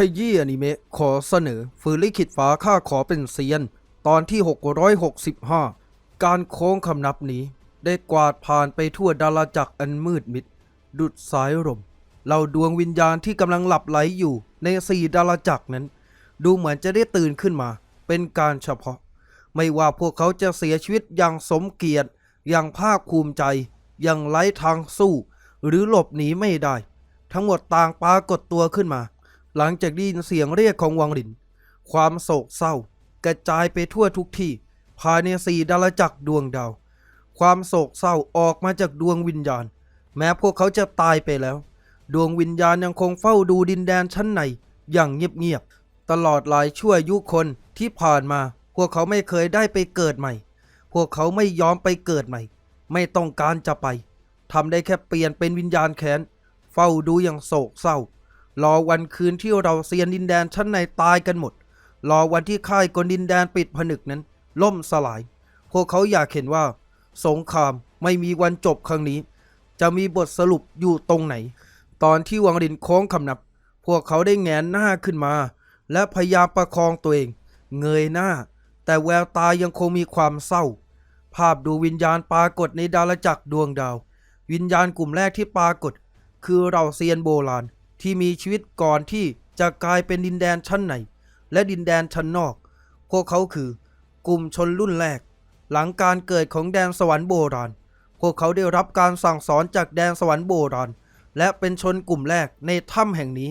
ขยี้อนิเมะขอเสนอฝืนลิขิตฟ้าข้าขอเป็นเซียน ตอนที่ 665 การโค้งคำนับนี้ ได้กวาดผ่านไปทั่วดาราจักรอันมืดมิด ดุดสายลมเราดวงวิญญาณที่กำลังหลับไหลอยู่ในสี่ดาราจักรนั้น ดูเหมือนจะได้ตื่นขึ้นมา เป็นการเฉพาะ ไม่ว่าพวกเขาจะเสียชีวิตอย่างสมเกียรติ อย่างภาคภูมิใจ อย่างไร้ทางสู้ หรือหลบหนีไม่ได้ ทั้งหมดต่างปรากฏตัวขึ้นมา หลังจากได้ยินเสียงเรียกของวังหลิน ความโศกเศร้า กระจายไปทั่วทุกที่ ภายในสี่ดาราจักรดวงดาว ความโศกเศร้าออกมาจากดวงวิญญาณ แม้พวกเขาจะตายไปแล้ว ดวงวิญญาณยังคงเฝ้าดูดินแดนชั้นในอย่างเงียบๆตลอดหลายชั่วยุคนที่ผ่านมา พวกเขาไม่เคยได้ไปเกิดใหม่ พวกเขาไม่ยอมไปเกิดใหม่ ไม่ต้องการจะไปทำได้แค่เปลี่ยนเป็นวิญญาณแค้น เฝ้าดูอย่างโศกเศร้า รอวันคืนที่เราเซียนดินแดนชั้นในตายกันหมด รอวันที่ค่ายกลดินแดนปิดผนึกนั้น ล่มสลาย พวกเขาอยากเห็นว่า สงครามไม่มีวันจบครั้งนี้ จะมีบทสรุปอยู่ตรงไหน ตอนที่วังรินโค้งคำนับ พวกเขาได้แงนหน้าขึ้นมา และพยายามประคองตัวเอง เงยหน้า แต่แววตายังคงมีความเศร้า ภาพดูวิญญาณปรากฏในดาราจักรดวงดาว วิญญาณกลุ่มแรกที่ปรากฏ คือเราเซียนโบราณ ที่มีชีวิตก่อนที่จะกลายเป็นดินแดนชั้นในและดินแดนชั้นนอก พวกเขาคือกลุ่มชนรุ่นแรก หลังการเกิดของแดนสวรรค์โบราณ พวกเขาได้รับการสั่งสอนจากแดนสวรรค์โบราณ และเป็นชนกลุ่มแรกในถ้ำแห่งนี้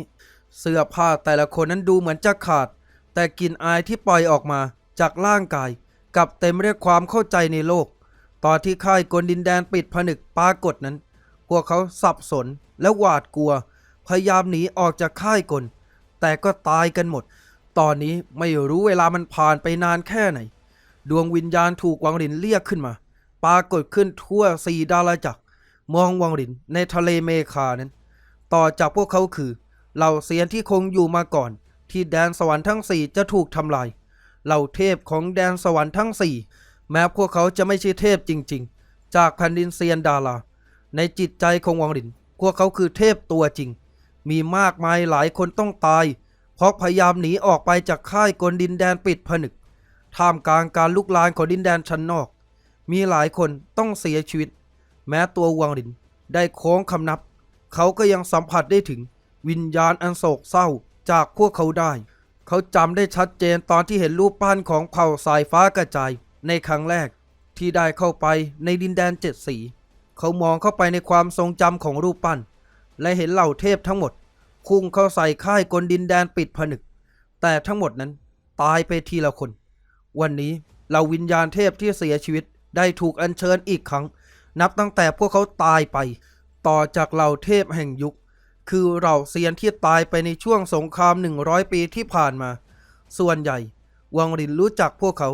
เสื้อผ้าแต่ละคนนั้นดูเหมือนจะขาด แต่กลิ่นอายที่ปล่อยออกมาจากร่างกายกลับเต็มไปด้วยความเข้าใจในโลก ตอนที่ค่ายกลดินแดนปิดผนึกปรากฏนั้น พวกเขาสับสนและหวาดกลัว พยายามหนีออกจากค่ายกล แต่ก็ตายกันหมด ตอนนี้ไม่รู้เวลามันผ่านไปนานแค่ไหน ดวงวิญญาณถูกวังหลินเรียกขึ้นมา ปรากฏขึ้นทั่วสี่ดาราจักร มองวังหลินในทะเลเมคานั้น ต่อจากพวกเขาคือ เหล่าเซียนที่คงอยู่มาก่อน ที่แดนสวรรค์ทั้งสี่จะถูกทำลาย เหล่าเทพของแดนสวรรค์ทั้งสี่แม้พวกเขาจะไม่ใช่เทพจริง ๆ จากแผ่นดินเซียนดาราในจิตใจของวังหลิน พวกเขาคือเทพตัวจริง มีมากมายหลายคนต้องตาย เพราะพยายามหนีออกไปจากค่ายกลดินแดนปิดผนึก ท่ามกลางการลุกลานของดินแดนชั้นนอก มีหลายคนต้องเสียชีวิต แม้ตัววังหลินได้โค้งคำนับ เขาก็ยังสัมผัสได้ถึงวิญญาณอันโศกเศร้าจากพวกเขาได้ เขาจำได้ชัดเจนตอนที่เห็นรูปปั้นของเผ่าสายฟ้ากระจายในครั้งแรกที่ได้เข้าไปในดินแดนเจ็ดสี เขามองเข้าไปในความทรงจำของรูปปั้น และเห็นเหล่าเทพทั้งหมดพุ่งเข้าใส่ค่ายกลดินแดนปิดผนึก แต่ทั้งหมดนั้นตายไปทีละคน วันนี้เหล่าวิญญาณเทพที่เสียชีวิตได้ถูกอัญเชิญอีกครั้ง นับตั้งแต่พวกเขาตายไป ต่อจากเหล่าเทพแห่งยุค คือเหล่าเซียนที่ตายไปในช่วงสงคราม 100 ปีที่ผ่านมา ส่วนใหญ่วังรินรู้จักพวกเขา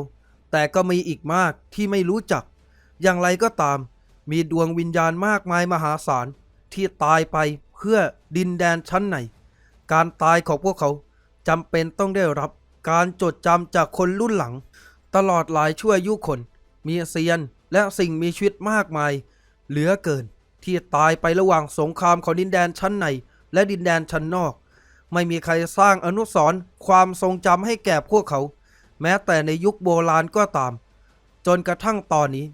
แต่ก็มีอีกมากที่ไม่รู้จัก อย่างไรก็ตาม มีดวงวิญญาณมากมายมหาศาล ที่ตายไปเพื่อดินแดนชั้นในการตายของพวกเขาจำเป็นต้องได้รับการจดจำจากคนรุ่นหลัง ตลอดหลายชั่วยุคน มีเซียนและสิ่งมีชีวิตมากมาย เหลือเกินที่ตายไประหว่างสงครามของดินแดนชั้นใน และดินแดนชั้นนอก ไม่มีใครสร้างอนุสรณ์ความทรงจำให้แก่พวกเขา แม้แต่ในยุคโบราณก็ตาม จนกระทั่งตอนนี้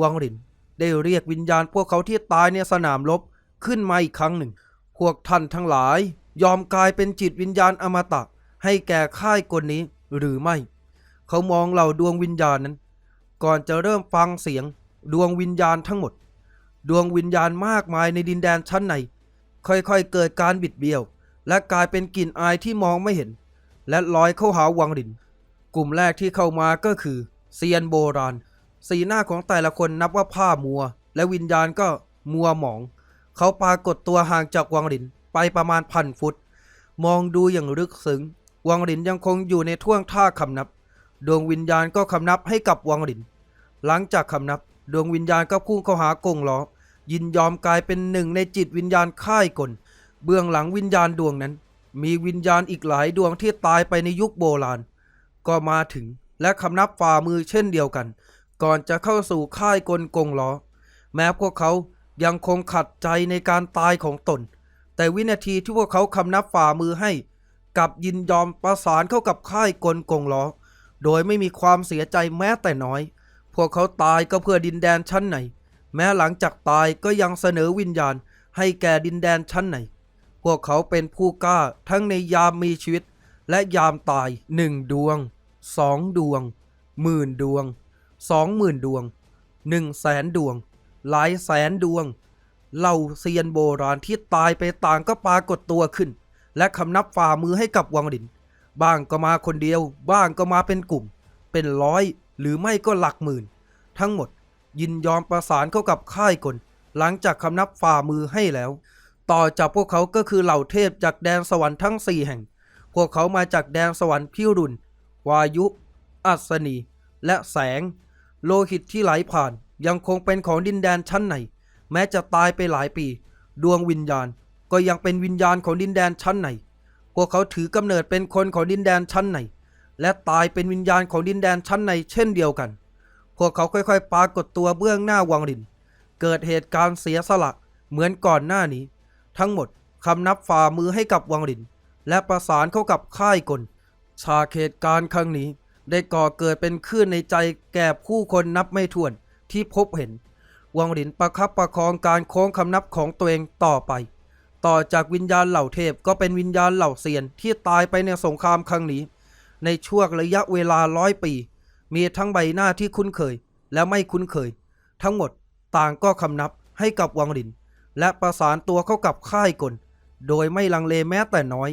วังหลินได้เรียกวิญญาณพวกเขาที่ตายในสนามรบ ขึ้นมาอีกครั้งหนึ่ง พวกท่านทั้งหลาย ยอมกลายเป็นจิตวิญญาณอมตะ ให้แก่ค่ายกลนี้หรือไม่ เขามองเหล่าดวงวิญญาณนั้น ก่อนจะเริ่มฟังเสียงดวงวิญญาณทั้งหมด ดวงวิญญาณมากมายในดินแดนชั้นใน ค่อยๆเกิดการบิดเบี้ยว และกลายเป็นกลิ่นอายที่มองไม่เห็น และลอยเข้าหาวังหลิน กลุ่มแรกที่เข้ามาก็คือเซียนโบราณ สีหน้าของแต่ละคนนับว่าผ้ามัว และวิญญาณก็มัวหมอง เขาปรากฏตัวห่างจากวังหลินไปประมาณพันฟุต มองดูอย่างลึกซึ้ง วังหลินยังคงอยู่ในท่วงท่าคำนับ ดวงวิญญาณก็คำนับให้กับวังหลิน หลังจากคำนับ ดวงวิญญาณก็พุ่งเข้าหากงล้อ ยินยอมกลายเป็นหนึ่งในจิตวิญญาณค่ายกล เบื้องหลังวิญญาณดวงนั้น มีวิญญาณอีกหลายดวงที่ตายไปในยุคโบราณ ก็มาถึงและคำนับฝ่ามือเช่นเดียวกัน ก่อนจะเข้าสู่ค่ายกลกงล้อ แม้พวกเขา ยังคงขัดใจในการตายของตน แต่วินาทีที่พวกเขาคำนับฝ่ามือให้กับยินยอมประสานเข้ากับค่ายกลกงล้อ โดยไม่มีความเสียใจแม้แต่น้อย พวกเขาตายก็เพื่อดินแดนชั้นไหน แม้หลังจากตายก็ยังเสนอวิญญาณให้แก่ดินแดนชั้นไหน พวกเขาเป็นผู้กล้าทั้งในยามมีชีวิต และยามตายหนึ่งดวงสองดวงหมื่นดวงสองหมื่นดวงหนึ่งแสนดวง หลายแสนดวง เหล่าเซียนโบราณที่ตายไปต่างก็ปรากฏตัวขึ้น และคำนับฝ่ามือให้กับวังหลิน บ้างก็มาคนเดียว บ้างก็มาเป็นกลุ่ม เป็นร้อยหรือไม่ก็หลักหมื่น ทั้งหมดยินยอมประสานเข้ากับค่ายกลหลังจากคำนับฝ่ามือให้แล้ว ต่อจากพวกเขาก็คือเหล่าเทพจากแดนสวรรค์ทั้งสี่แห่ง พวกเขามาจากแดนสวรรค์พิรุณวายุ อัศนี และแสง โลหิตที่ไหลผ่าน ยังคงเป็นของดินแดนชั้นไหนแม้จะตายไปหลายปี ดวงวิญญาณก็ยังเป็นวิญญาณของดินแดนชั้นไหนพวกเขาถือกำเนิดเป็นคนของดินแดนชั้นไหนและตายเป็นวิญญาณของดินแดนชั้นในเช่นเดียวกัน พวกเขาค่อยๆ ปรากฏตัวเบื้องหน้าวังริน เกิดเหตุการณ์เสียสละเหมือนก่อนหน้านี้ ทั้งหมดคำนับฝ่ามือให้กับวังริน และประสานเข้ากับค่ายกลฉากเหตุการณ์ครั้งนี้ ได้ก่อเกิดเป็นคลื่นในใจแก่ผู้คนนับไม่ถ้วน ที่พบเห็น วังหลินประคับประคองการโค้งคำนับของตัวเองต่อไป ต่อจากวิญญาณเหล่าเทพก็เป็นวิญญาณเหล่าเซียนที่ตายไปในสงครามครั้งนี้ ในช่วงระยะเวลาร้อยปี มีทั้งใบหน้าที่คุ้นเคยและไม่คุ้นเคย ทั้งหมดต่างก็คำนับให้กับวังหลิน และประสานตัวเข้ากับค่ายกล โดยไม่ลังเลแม้แต่น้อย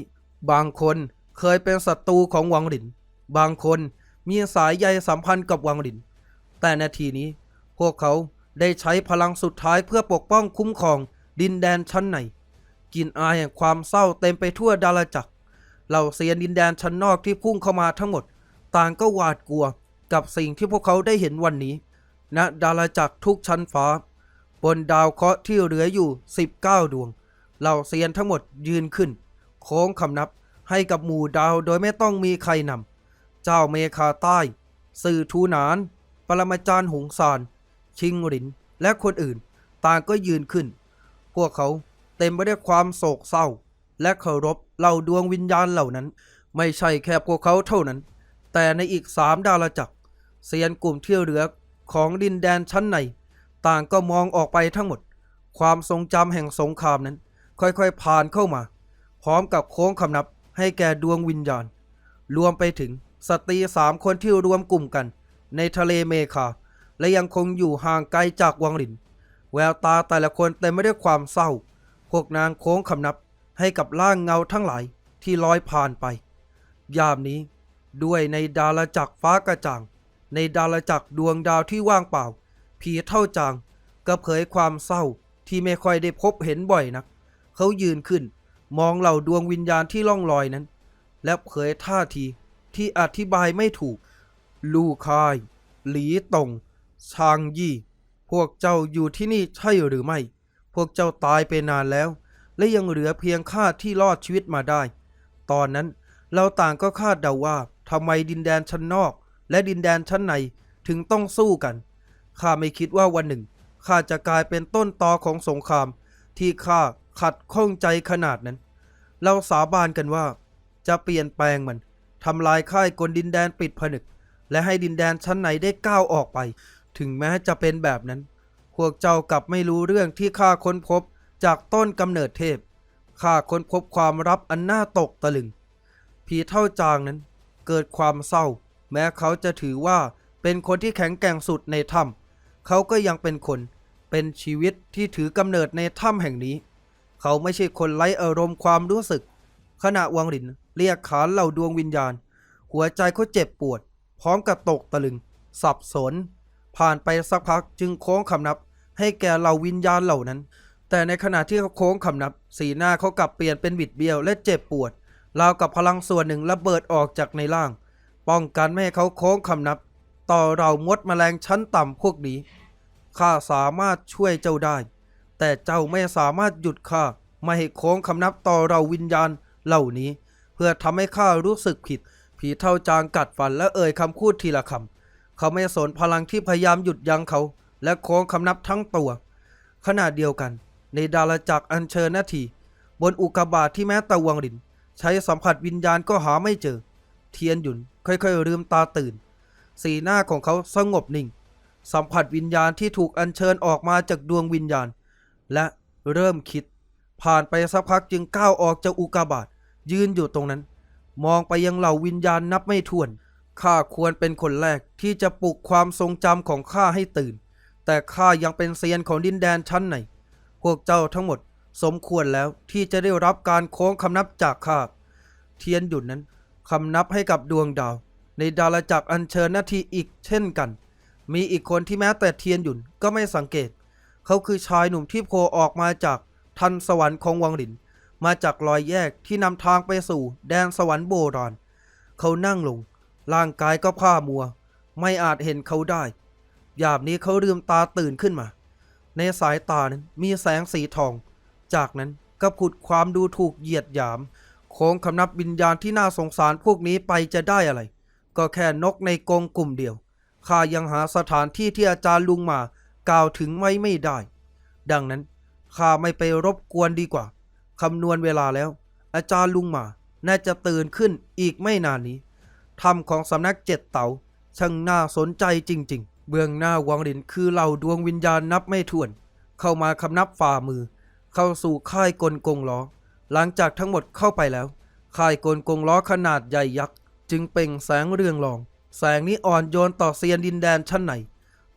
บางคนเคยเป็นศัตรูของวังหลิน บางคนมีสายใยสัมพันธ์กับวังหลิน แต่นาทีนี้ พวกเขาได้ใช้พลังสุดท้ายเพื่อปกป้องคุ้มครองดินแดนชั้นในกลินอายแห่งความเศร้าเต็มไปทั่วดาราจักรเหล่าเซียนดินแดนชั้นนอกที่พุ่งเข้ามาทั้งหมด ต่างก็หวาดกลัวกับสิ่งที่พวกเขาได้เห็นวันนี้ณดาราจักรทุกชั้นฟ้า บนดาวเคราะห์ที่เหลืออยู่ 19 ดวง เหล่าเซียนทั้งหมดยืนขึ้น โค้งคำนับให้กับหมู่ดาวโดยไม่ต้องมีใครนำเจ้าเมคาใต้ สื่อทูนาน ปรมาจารย์หงสาร ชิงหลิน และคนอื่น ต่างก็ยืนขึ้น พวกเขาเต็มไปด้วยความโศกเศร้า และเคารพเหล่าดวงวิญญาณเหล่านั้น ไม่ใช่แค่พวกเขาเท่านั้น แต่ในอีกสามดาวจักรเซียนกลุ่มเที่ยวเหลือของดินแดนชั้นใน ต่างก็มองออกไปทั้งหมด ความทรงจำแห่งสงครามนั้น ค่อยๆผ่านเข้ามา พร้อมกับโค้งคำนับให้แก่ดวงวิญญาณ รวมไปถึงสตรีสามคนที่รวมกลุ่มกัน ในทะเลเมคา และยังคงอยู่ห่างไกลจากวังหลิน แววตาแต่ละคนเต็มไปด้วยความเศร้า พวกนางโค้งคำนับให้กับร่างเงาทั้งหลายที่ลอยผ่านไป ยามนี้ด้วยในดาลจักรฟ้ากระจ่าง ในดาลจักรดวงดาวที่ว่างเปล่า ผีเท่าจางก็เผยความเศร้าที่ไม่ค่อยได้พบเห็นบ่อยนัก เขายืนขึ้น มองเหล่าดวงวิญญาณที่ล่องลอยนั้น และเผยท่าทีที่อธิบายไม่ถูก ลู่คาย หลีตง ชางยี่ พวกเจ้าอยู่ที่นี่ใช่หรือไม่ พวกเจ้าตายไปนานแล้ว และยังเหลือเพียงข้าที่รอดชีวิตมาได้ ตอนนั้นเราต่างก็คาดเดาว่าทำไมดินแดนชั้นนอก และดินแดนชั้นในถึงต้องสู้กันข้าไม่คิดว่าวันหนึ่งข้าจะกลายเป็นต้นตอของสงคราม ที่ข้าขัดข้องใจขนาดนั้น เราสาบานกันว่า จะเปลี่ยนแปลงมันทำลายค่ายกลดินแดนปิดผนึก และให้ดินแดนชั้นในได้ก้าวออกไป ถึงแม้จะเป็นแบบนั้น พวกเจ้ากลับไม่รู้เรื่องที่ข้าค้นพบจากต้นกำเนิดเทพ ข้าค้นพบความลับอันน่าตกตะลึง ผีเท่าจางนั้น เกิดความเศร้า แม้เขาจะถือว่าเป็นคนที่แข็งแกร่งสุดในถ้ำเขาก็ยังเป็นคน เป็นชีวิตที่ถือกำเนิดในถ้ำแห่งนี้ เขาไม่ใช่คนไร้อารมณ์ความรู้สึก ขณะวังหลินเรียกขานเหล่าดวงวิญญาณ หัวใจเขาเจ็บปวด พร้อมกับตกตะลึง สับสน ผ่านไปสักพักจึงโค้งคำนับ ให้แก่เหล่าวิญญาณเหล่านั้น แต่ในขณะที่เขาโค้งคำนับ สีหน้าเขากลับเปลี่ยนเป็นบิดเบี้ยวและเจ็บปวดราวกับพลังส่วนหนึ่งระเบิดออกจากในร่าง ป้องกันไม่ให้เขาโค้งคำนับ ต่อเรามดแมลงชั้นต่ำพวกนี้ข้าสามารถช่วยเจ้าได้ แต่เจ้าไม่สามารถหยุดข้าไม่ให้โค้งคำนับต่อเราวิญญาณเหล่านี้ เพื่อทำให้ข้ารู้สึกผิด ผีเท่าจางกัดฟันและเอ่ยคำพูดทีละคำ เขาไม่สนพลังที่พยายามหยุดยั้งเขา และโค้งคำนับทั้งตัว ขณะเดียวกัน ในดาราจักรอัญเชิญนาที บนอุกกาบาตที่แม้ตะวังริน ใช้สัมผัสวิญญาณก็หาไม่เจอ เทียนหยุนค่อยๆลืมตาตื่น สีหน้าของเขาสงบนิ่ง สัมผัสวิญญาณที่ถูกอัญเชิญออกมาจากดวงวิญญาณ และเริ่มคิด ผ่านไปสักพักจึงก้าวออกจากอุกกาบาตยืนอยู่ตรงนั้น มองไปยังเหล่าวิญญาณนับไม่ถ้วน ข้าควรเป็นคนแรกที่จะปลุกความทรงจำของข้าให้ตื่น แต่ข้ายังเป็นเซียนของดินแดนชั้นไหน พวกเจ้าทั้งหมดสมควรแล้วที่จะได้รับการโค้งคำนับจากข้า เทียนหยุดนั้นคำนับให้กับดวงดาว ในดาราจักรอัญเชิญนาทีอีกเช่นกัน มีอีกคนที่แม้แต่เทียนหยุนก็ไม่สังเกต เขาคือชายหนุ่มที่โผล่ออกมาจากทันสวรรค์ของวังหลิน มาจากรอยแยกที่นำทางไปสู่แดนสวรรค์โบราณ เขานั่งลง ร่างกายก็ผ้ามัว ไม่อาจเห็นเขาได้ยามนี้เขาลืมตาตื่นขึ้นมา ในสายตานั้นมีแสงสีทอง จากนั้นก็ผุดความดูถูกเหยียดหยาม โค้งคำนับวิญญาณที่น่าสงสารพวกนี้ไปจะได้อะไร ก็แค่นกในกรงกลุ่มเดียวข้ายังหาสถานที่ที่อาจารย์ลุงมากล่าวถึงไว้ไม่ได้ ดังนั้นข้าไม่ไปรบกวนดีกว่าคำนวณเวลาแล้ว อาจารย์ลุงหมาน่าจะตื่นขึ้นอีกไม่นานนี้ ถ้ำของสำนักเจ็ดเต๋าช่างน่าสนใจจริง ๆ เบื้องหน้าวังหลินคือเหล่าดวงวิญญาณนับไม่ถ้วน เข้ามาคำนับฝ่ามือ เข้าสู่ค่ายกลกงล้อ หลังจากทั้งหมดเข้าไปแล้ว ค่ายกลกงล้อขนาดใหญ่ยักษ์จึงเป่งแสงเรืองรอง แสงนี้อ่อนโยนต่อเซียนดินแดนชั้นใน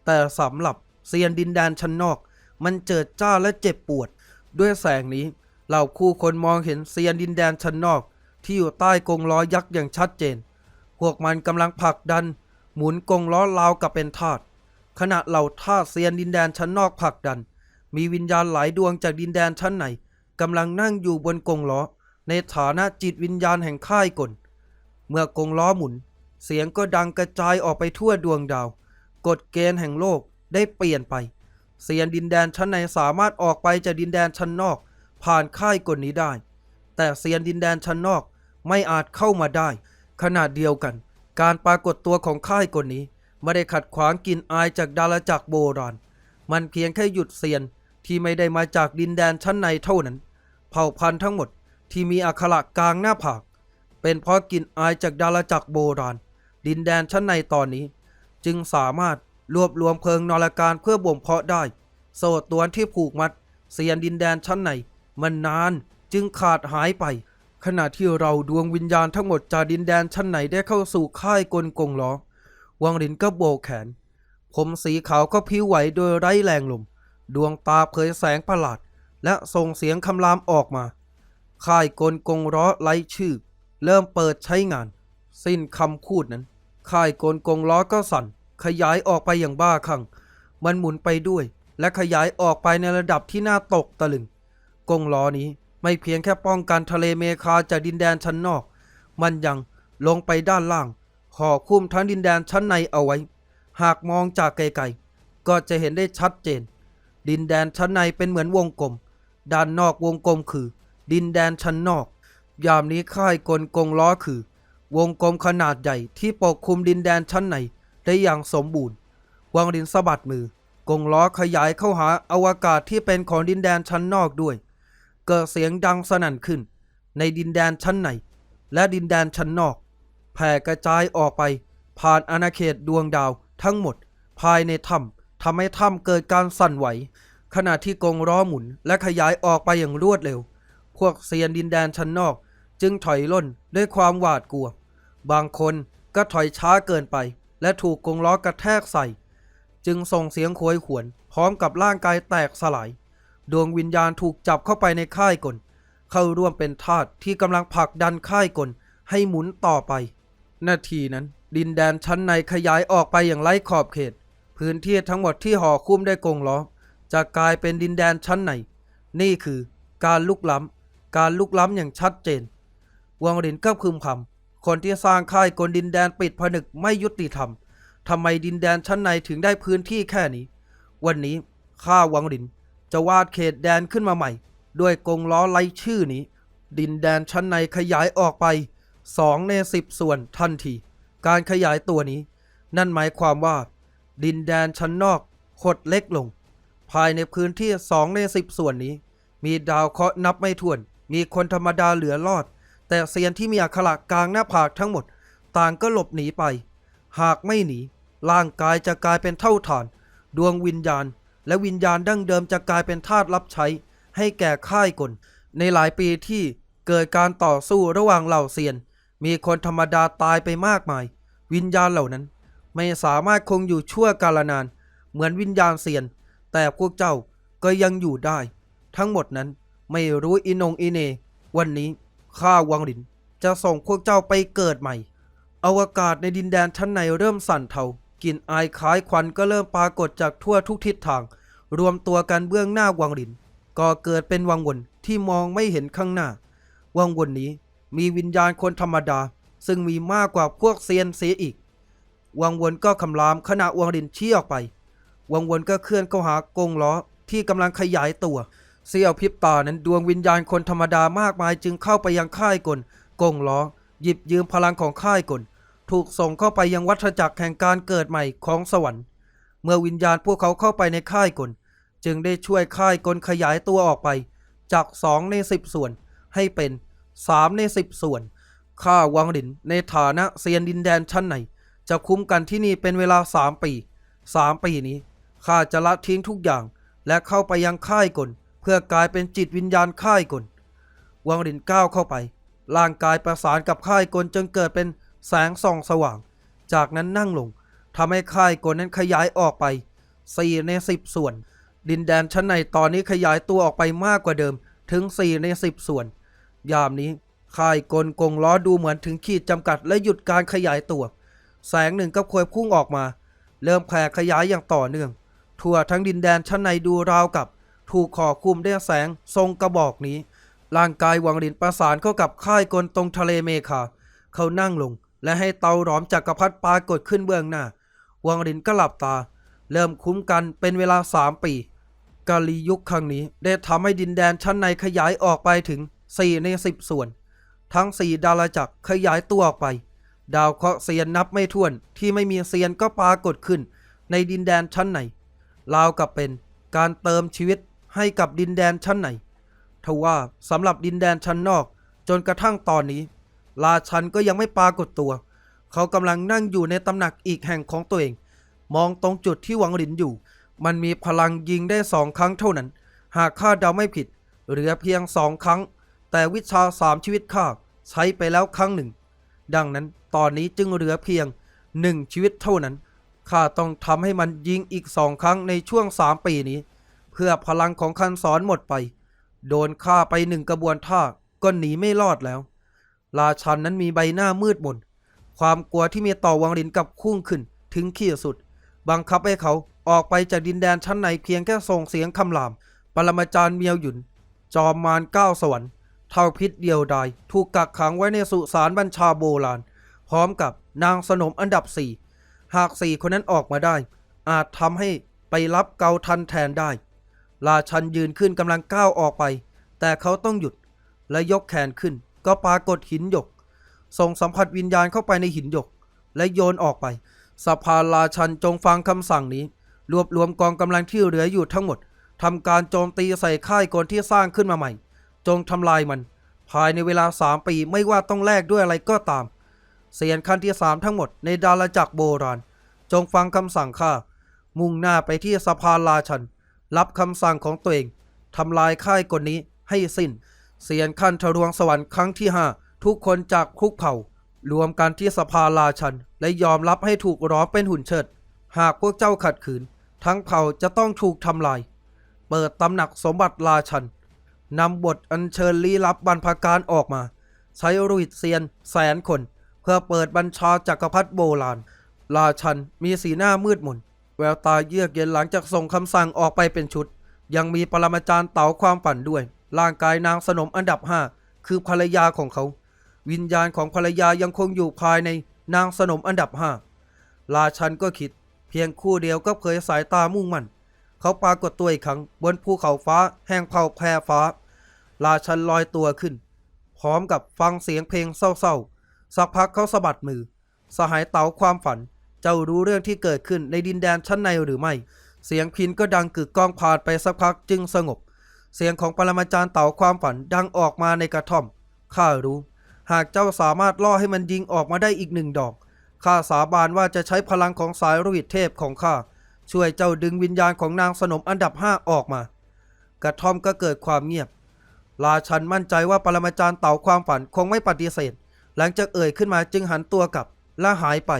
แต่สำหรับเซียนดินแดนชั้นนอก มันเจิดจ้าและเจ็บปวด ด้วยแสงนี้เหล่าคู่คนมองเห็นเซียนดินแดนชั้นนอก ที่อยู่ใต้กงล้อยักษ์อย่างชัดเจน พวกมันกำลังผลักดัน หมุนกงล้อราวกับเป็นทาสขณะเหล่าทาสเซียนดินแดนชั้นนอกผลักดัน มีวิญญาณหลายดวงจากดินแดนชั้นในกำลังนั่งอยู่บนกงล้อ ในฐานะจิตวิญญาณแห่งค่ายกลเมื่อกงล้อหมุน เสียงก็ดังกระจายออกไปทั่วดวงดาว กฎเกณฑ์แห่งโลกได้เปลี่ยนไปเซียนดินแดนชั้นในสามารถออกไปจากดินแดนชั้นนอก ผ่านค่ายกลนี้ได้ แต่เซียนดินแดนชั้นนอกไม่อาจเข้ามาได้ ขนาดเดียวกัน การปรากฏตัวของค่ายกลนี้ ไม่ได้ขัดขวางกลินอายจากดาราจักรโบราณมันเพียงแค่หยุดเซียนที่ไม่ได้มาจากดินแดนชั้นในเท่านั้น เผ่าพันธุ์ทั้งหมดที่มีอักขระกลางหน้าผาก เป็นเพราะกลินอายจากดาราจักรโบราณดินแดนชั้นในตอนนี้ จึงสามารถรวบรวมเพลิงนรการเพื่อบ่มเพาะได้ โซ่ตรวนที่ผูกมัดเสียนดินแดนชั้นในมันนานจึงขาดหายไป ขณะที่เราดวงวิญญาณทั้งหมดจากดินแดนชั้นไหนได้เข้าสู่ค่ายกลกงล้อ วังรินก็โบกแขน ผมสีขาวก็พิ้วไหวโดยไร้แรงลม ดวงตาเผยแสงประหลาด และส่งเสียงคำรามออกมา ค่ายกลกงล้อไร้ชื่อ เริ่มเปิดใช้งาน สิ้นคำพูดนั้น ค่ายกลกงล้อก็สั่น ขยายออกไปอย่างบ้าคลั่ง มันหมุนไปด้วย และขยายออกไปในระดับที่น่าตกตะลึง กงล้อนี้ ไม่เพียงแค่ป้องกันทะเลเมคาจากดินแดนชั้นนอก มันยังลงไปด้านล่างห่อคุ้มทั้งดินแดนชั้นในเอาไว้ หากมองจากไกลๆ ก็จะเห็นได้ชัดเจน ดินแดนชั้นในเป็นเหมือนวงกลม ด้านนอกวงกลมคือ ดินแดนชั้นนอก ยามนี้ค่ายกลกงล้อคือ วงกลมขนาดใหญ่ที่ปกคลุมดินแดนชั้นในได้อย่างสมบูรณ์วางดินสะบัดมือ กงล้อขยายเข้าหาอวกาศที่เป็นของดินแดนชั้นนอกด้วย เกิดเสียงดังสนั่นขึ้น ในดินแดนชั้นในและดินแดนชั้นนอก แผ่กระจายออกไป ผ่านอาณาเขตดวงดาวทั้งหมด ภายในถ้ำทำให้ถ้ำเกิดการสั่นไหว ขณะที่กงล้อหมุนและขยายออกไปอย่างรวดเร็ว พวกเซียนดินแดนชั้นนอก จึงถอยล่นด้วยความหวาดกลัว บางคนก็ถอยช้าเกินไป และถูกกงล้อกระแทกใส่ จึงส่งเสียงโหยหวน พร้อมกับร่างกายแตกสลาย ดวงวิญญาณถูกจับเข้าไปในค่ายกล เข้าร่วมเป็นทาสที่กำลังผลักดันค่ายกลให้หมุนต่อไป นาทีนั้น ดินแดนชั้นในขยายออกไปอย่างไร้ขอบเขต พื้นที่ทั้งหมดที่ห่อคุ้มได้วยกงล้อจะกลายเป็นดินแดนชั้นใน นี่คือการลุกล้ำ การลุกล้ำอย่างชัดเจนวังหลินก็พึมพำคนที่สร้างค่ายกลดินแดนปิดผนึกไม่ยุติธรรมทำไมดินแดนชั้นในถึงได้พื้นที่แค่นี้ วันนี้ข้าวังหลิน จะวาดเขตแดนขึ้นมาใหม่ ด้วยกงล้อไล่ชื่อนี้ ดินแดนชั้นในขยายออกไปสองในสิบส่วนทันที การขยายตัวนี้ นั่นหมายความว่า ดินแดนชั้นนอกหดเล็กลง ภายในพื้นที่สองในสิบส่วนนี้ มีดาวเคราะห์นับไม่ถ้วน มีคนธรรมดาเหลือรอด แต่เซียนที่มีอักขระกลางหน้าผากทั้งหมด ต่างก็หลบหนีไป หากไม่หนีร่างกายจะกลายเป็นเท่าฐาน ดวงวิญญาณ และวิญญาณดั้งเดิมจะกลายเป็นทาสรับใช้ ให้แก่ค่ายกล ในหลายปีที่เกิดการต่อสู้ระหว่างเหล่าเซียน มีคนธรรมดาตายไปมากมาย วิญญาณเหล่านั้น ไม่สามารถคงอยู่ชั่วกาลนาน เหมือนวิญญาณเซียน แต่พวกเจ้าก็ยังอยู่ได้ ทั้งหมดนั้นไม่รู้อินงอิเน วันนี้ข้าวังหลิน จะส่งพวกเจ้าไปเกิดใหม่ อวกาศในดินแดนชั้นในเริ่มสั่นเทากลิ่นอายคล้ายควันก็เริ่มปรากฏจากทั่วทุกทิศทาง รวมตัวกันเบื้องหน้าวังหลินก็เกิดเป็นวังวนที่มองไม่เห็นข้างหน้า วังวนนี้มีวิญญาณคนธรรมดา ซึ่งมีมากกว่าพวกเซียนเสียอีก วังวนก็คำรามขณะวังหลินชี้ออกไป วังวนก็เคลื่อนเข้าหากงล้อที่กำลังขยายตัว เสี้ยวพริบตานั้นดวงวิญญาณคนธรรมดามากมายจึงเข้าไปยังค่ายกลกงล้อหยิบยืมพลังของค่ายกลถูกส่งเข้าไปยังวัฏจักรแห่งการเกิดใหม่ของสวรรค์ เมื่อวิญญาณพวกเขาเข้าไปในค่ายกล จึงได้ช่วยค่ายกลขยายตัวออกไป จากสองในสิบส่วนให้เป็นสามในสิบส่วน ข้าวังหลินในฐานะเซียนดินแดนชั้นไหน จะคุ้มกันที่นี่เป็นเวลาสามปีสามปีนี้ข้าจะละทิ้งทุกอย่าง และเข้าไปยังค่ายกลเพื่อกลายเป็นจิตวิญญาณค่ายกลวังหลินก้าวเข้าไป ร่างกายประสานกับค่ายกลจนเกิดเป็นแสงส่องสว่าง จากนั้นนั่งลงทำให้ค่ายกลนั้นขยายออกไปสี่ในสิบส่วน ดินแดนชั้นในตอนนี้ขยายตัวออกไปมากกว่าเดิมถึงสี่ในสิบส่วน ยามนี้ค่ายกลกงล้อดูเหมือนถึงขีดจำกัดและหยุดการขยายตัว แสงหนึ่งก็ควยพุ่งออกมา เริ่มแผ่ขยายอย่างต่อเนื่อง ทั่วทั้งดินแดนชั้นในดูราวกับ ถูกขอคุมด้วยแสงทรงกระบอกนี้ ร่างกายวังลินประสานเข้ากับค่ายกลตรงทะเลเมฆาเขานั่งลง และให้เตาหลอมจักรพรรดิปรากฏขึ้นเบื้องหน้า วังลินก็หลับตา เริ่มคุ้มกันเป็นเวลาสามปี กาลียุคครั้งนี้ได้ทำให้ดินแดนชั้นในขยายออกไปถึง 4 ใน 10 ส่วน ทั้ง 4 ดาราจักรขยายตัวออกไป ดาวเคราะห์เซียนนับไม่ถ้วนที่ไม่มีเซียนก็ปรากฏขึ้น ในดินแดนชั้นในราวกับเป็นการเติมชีวิตให้กับดินแดนชั้นในทว่าสำหรับดินแดนชั้นนอก จนกระทั่งตอนนี้ ราชันก็ยังไม่ปรากฏตัว เขากำลังนั่งอยู่ในตำหนักอีกแห่งของตัวเอง มองตรงจุดที่หวังหลินอยู่ มันมีพลังยิงได้สองครั้งเท่านั้น หากข้าเดาไม่ผิด เหลือเพียงสองครั้ง แต่วิชาสามชีวิตข้าใช้ไปแล้วครั้งหนึ่ง ดังนั้นตอนนี้จึงเหลือเพียงหนึ่งชีวิตเท่านั้น ข้าต้องทำให้มันยิงอีกสองครั้งในช่วงสามปีนี้ เพื่อพลังของคันสอนหมดไป โดนฆ่าไปหนึ่งกระบวนท่าก็หนีไม่รอดแล้ว ราชันนั้นมีใบหน้ามืดมนความกลัวที่มีต่อวังลินกับพุ่งขึ้นถึงขีดสุด บังคับให้เขา ออกไปจากดินแดนชั้นในเพียงแค่ส่งเสียงคำราม ปรมาจารย์เมียวหยุน จอมมารก้าสวรรค์เท่าพิษเดียวดายถูกกักขังไว้ในสุสานบัญชาโบราณ พร้อมกับนางสนมอันดับสี่หากสี่คนนั้นออกมาได้ อาจทำให้ไปรับเกาทันแทนได้ ราชันยืนขึ้นกำลังก้าวออกไป แต่เขาต้องหยุดและยกแขนขึ้น ก็ปรากฏหินหยก ส่งสัมผัสวิญญาณเข้าไปในหินหยก และโยนออกไปสภาราชันจงฟังคำสั่งนี้ รวบรวมกองกำลังที่เหลืออยู่ทั้งหมดทำการโจมตีใส่ค่ายกลที่สร้างขึ้นมาใหม่ จงทำลายมัน ภายในเวลาสามปีไม่ว่าต้องแลกด้วยอะไรก็ตาม เสียนขั้นที่สามทั้งหมดในดาราจักรโบราณ จงฟังคำสั่งข้า มุ่งหน้าไปที่สภาราชัน รับคำสั่งของตัวเองทำลายค่ายกลนี้ให้สิ้น เสียนขั้นทะลวงสวรรค์ครั้งที่ห้าทุกคนจากคุกเผ่ารวมกันที่สภาราชัน และยอมรับให้ถูกร้อมเป็นหุ่นเชิด หากพวกเจ้าขัดขืน ทั้งเผ่าจะต้องถูกทำลาย เปิดตำหนักสมบัติราชันนำบทอัญเชิญลี้ลับบรรพการออกมา ใช้รุยเซียนแสนคน เพื่อเปิดบัญชาจักรพรรดิโบราณ ราชันมีสีหน้ามืดมนแววตาเยือกเย็นหลังจากส่งคำสั่งออกไปเป็นชุด ยังมีปรมาจารย์เต๋าความฝันด้วย ร่างกายนางสนมอันดับห้าคือภรรยาของเขา วิญญาณของภรรยายังคงอยู่ภายในนางสนมอันดับห้าราชันก็คิด เพียงคู่เดียวก็เผยสายตามุ่งมั่น เขาปรากฏตัวอีกครั้งบนภูเขาฟ้าแห่งเผ่าแพรฟ้า ราชันลอยตัวขึ้น พร้อมกับฟังเสียงเพลงเศร้าๆ สักพักเขาสะบัดมือ สหายเต๋าความฝัน เจ้ารู้เรื่องที่เกิดขึ้นในดินแดนชั้นในหรือไม่ เสียงพินก็ดังกึกก้องผ่านไปสักพักจึงสงบ เสียงของปรมาจารย์เต๋าความฝันดังออกมาในกระท่อม ข้ารู้ หากเจ้าสามารถล่อให้มันยิงออกมาได้อีกหนึ่งดอก ข้าสาบานว่าจะใช้พลังของสายรวิตเทพของข้าช่วยเจ้าดึงวิญญาณของนางสนมอันดับห้าออกมา กระท่อมก็เกิดความเงียบราชันมั่นใจว่าปรมาจารย์เต่าความฝันคงไม่ปฏิเสธ หลังจากเอ่ยขึ้นมาจึงหันตัวกลับและหายไป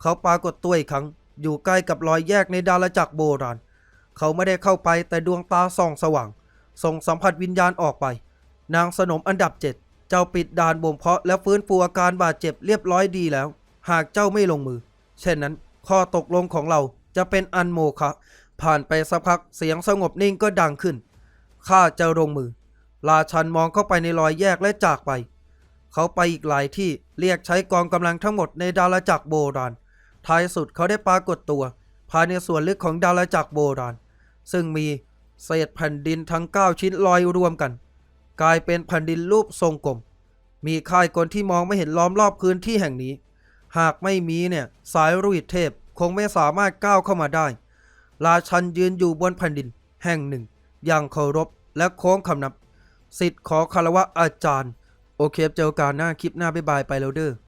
เขาปรากฏตัวอีกครั้ง อยู่ใกล้กับรอยแยกในดาราจักรโบราณ เขาไม่ได้เข้าไปแต่ดวงตาส่องสว่าง ส่งสัมผัสวิญญาณออกไป นางสนมอันดับเจ็ดเจ้าปิดด่านบ่มเพาะและฟื้นฟูอาการบาดเจ็บเรียบร้อยดีแล้ว หากเจ้าไม่ลงมือ เช่นนั้น ข้อตกลงของเราจะเป็นอันโมฆะผ่านไปสักพักเสียงสงบนิ่งก็ดังขึ้น ข้าจะลงมือ ราชันมองเข้าไปในรอยแยกและจากไป เขาไปอีกหลายที่เรียกใช้กองกำลังทั้งหมดในดาราจักรโบราณ ท้ายสุดเขาได้ปรากฏตัว ภายในส่วนลึกของดาราจักรโบราณ ซึ่งมีเศษแผ่นดินทั้ง 9 ชิ้นลอยรวมกัน กลายเป็นแผ่นดินรูปทรงกลม มีค่ายกลที่มองไม่เห็นล้อมรอบพื้นที่แห่งนี้ หากไม่มีเนี่ยสายรุยเทพคงไม่สามารถก้าวเข้ามาได้ ราชันยืนอยู่บนแผ่นดินแห่งหนึ่ง อย่างเคารพและโค้งคำนับ สิทธิ์ขอคารวะอาจารย์ โอเคเจอกันหน้าคลิปหน้าบ๊ายบายไปแล้วเด้อ